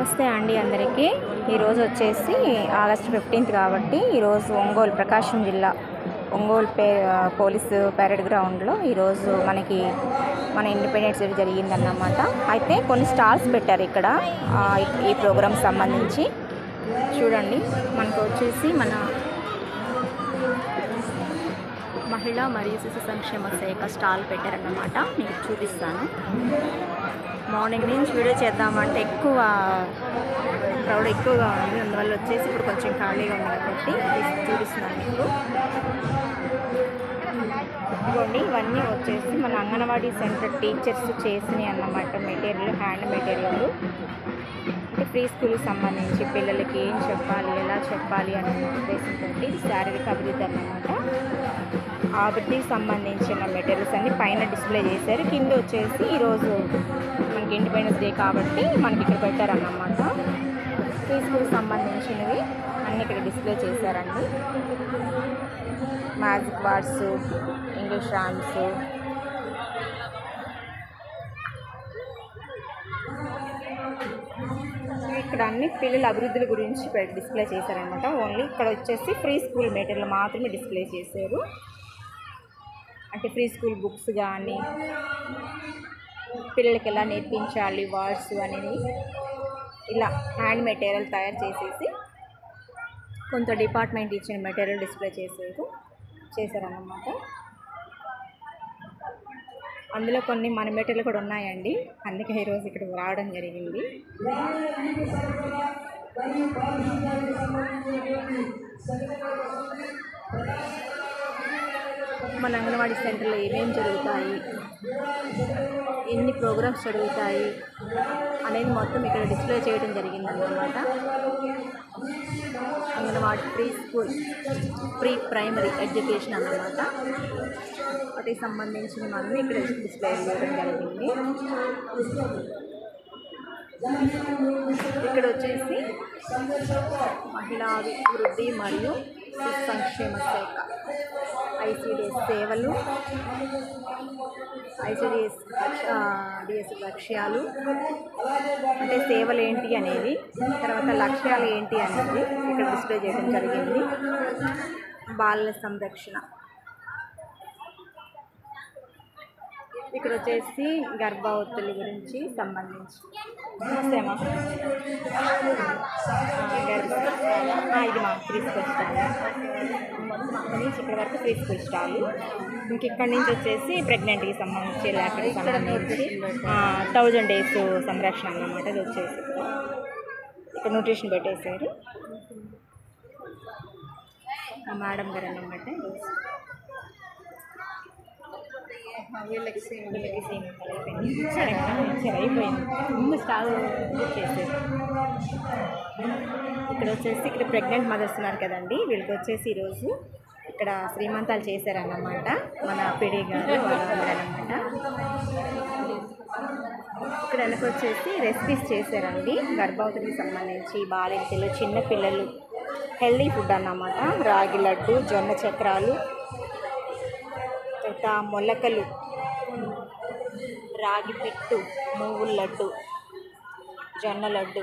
నమస్తే అండి అందరికీ. ఈరోజు వచ్చేసి ఆగస్ట్ ఫిఫ్టీన్త్ కాబట్టి ఈరోజు ఒంగోలు ప్రకాశం జిల్లా ఒంగోలు పే పోలీసు పెరడ్ గ్రౌండ్లో ఈరోజు మనకి మన ఇండిపెండెన్స్ డే జరిగిందన్నమాట. అయితే కొన్ని స్టాల్స్ పెట్టారు ఇక్కడ ఈ ప్రోగ్రామ్ సంబంధించి. చూడండి మనకు వచ్చేసి మన మహిళా మరియు శిశు సంక్షేమ శాఖ స్టాల్ పెట్టారన్నమాట. మీకు చూపిస్తాను. మార్నింగ్ నుంచి వీడియో చేద్దామంటే ఎక్కువ క్రౌడ్ ఎక్కువగా ఉంది. అందువల్ల వచ్చేసి ఇప్పుడు కొంచెం ఖాళీగా ఉంది కాబట్టి చూపిస్తున్నాను మీకు. ఇదిగోండి ఇవన్నీ వచ్చేసి మన అంగన్వాడీ సెంటర్ టీచర్స్ చేసినాయి అన్నమాట. Material hand material. అంటే ప్రీ స్కూల్కి సంబంధించి పిల్లలకి ఏం చెప్పాలి ఎలా చెప్పాలి అనే ఉద్దేశంతో శారీరక అభివృద్ధి అన్నమాట. ఆ సంబంధించిన మెటీరియల్స్ అన్ని పైన డిస్ప్లే చేశారు. కింద వచ్చేసి ఈరోజు మనకి ఇండిపెండెన్స్ డే కాబట్టి మనకి ఇక్కడ పెట్టారన్నమాట. ప్రీ సంబంధించినవి అన్నీ ఇక్కడ డిస్ప్లే చేశారండి. మ్యాజిక్ వార్డ్స్ ఇంగ్లీష్ ర్యామ్స్ ఇక్కడ అన్ని పిల్లల అభివృద్ధుల గురించి డిస్ప్లే చేశారనమాట ఓన్లీ ఇక్కడ వచ్చేసి ఫ్రీ స్కూల్ మెటీరియల్ మాత్రమే డిస్ప్లే చేశారు. అంటే ఫ్రీ స్కూల్ బుక్స్ కానీ పిల్లలకి ఎలా నేర్పించాలి వర్డ్స్ అనేది ఇలా హ్యాండ్ మెటీరియల్ తయారు చేసేసి కొంత డిపార్ట్మెంట్ ఇచ్చిన మెటీరియల్ డిస్ప్లే చేసేది చేశారన్నమాట. అందులో కొన్ని మన మెటీరియల్ కూడా ఉన్నాయండి. అందుకే ఈరోజు ఇక్కడ రావడం జరిగింది. మన అంగన్వాడీ సెంటర్లో ఏమేమి జరుగుతాయి? ఎన్ని ప్రోగ్రామ్స్ జరుగుతాయి? అనేది మొత్తం ఇక్కడ డిస్ప్లే చేయడం జరిగిందన్నమాట. Anganwadi pre school pre primary education అన్నమాట. వాటికి సంబంధించిన మనం ఇక్కడ డిస్ప్లే చేయడం జరిగింది. ఇక్కడ వచ్చేసి మహిళా అభివృద్ధి మరియు శిశు సంక్షేమ శాఖ ఐసిడిఎస్ సేవలు ఐసిడిఎస్ డిఎస్ లక్ష్యాలు అంటే సేవలు ఏంటి అనేది తర్వాత లక్ష్యాలు ఏంటి అనేది ఇక్కడ డిస్ప్లే చేయడం జరిగింది. బాలల సంరక్షణ. ఇక్కడ వచ్చేసి గర్భవతుల గురించి సంబంధించి. నమస్తే అమ్మా. ఇది మా ఫ్రీ స్కూల్ స్టాల్. అక్కడి నుంచి ఇక్కడ వరకు ఫ్రీ స్కూల్ స్టాల్. ఇంక ఇక్కడి నుంచి వచ్చేసి ప్రెగ్నెంట్కి సంబంధించి లేకపోతే సంబంధించి థౌజండ్ డేస్ సంరక్షణ అన్నమాట ఇది వచ్చేసి. ఇక్కడ. న్యూట్రిషన్ పెట్టేశారు. మా మేడం గారు అన్నమాట. వీళ్ళకి సేమ్ వీళ్ళకి సేమ్ అయిపోయింది. ముందు స్టాల్ బుక్ చేసేది ఇక్కడ వచ్చేసి ఇక్కడ ప్రెగ్నెంట్ మదర్స్ ఉన్నారు కదండి. వీళ్ళకి వచ్చేసి ఈరోజు ఇక్కడ శ్రీమంతాలు చేశారన్నమాట. మన పిడి గారు వాళ్ళందరన్నమాట ఇక్కడ వెనక వచ్చేసి రెసిపీస్ చేశారండి. గర్భవతికి సంబంధించి బాలింతలు చిన్న పిల్లలు హెల్దీ ఫుడ్ అన్నమాట. రాగి లడ్డు జొన్న చక్రాలు తర్వాత మొలకలు రాగి పిట్టు నువ్వుల లడ్డు జొన్న లడ్డు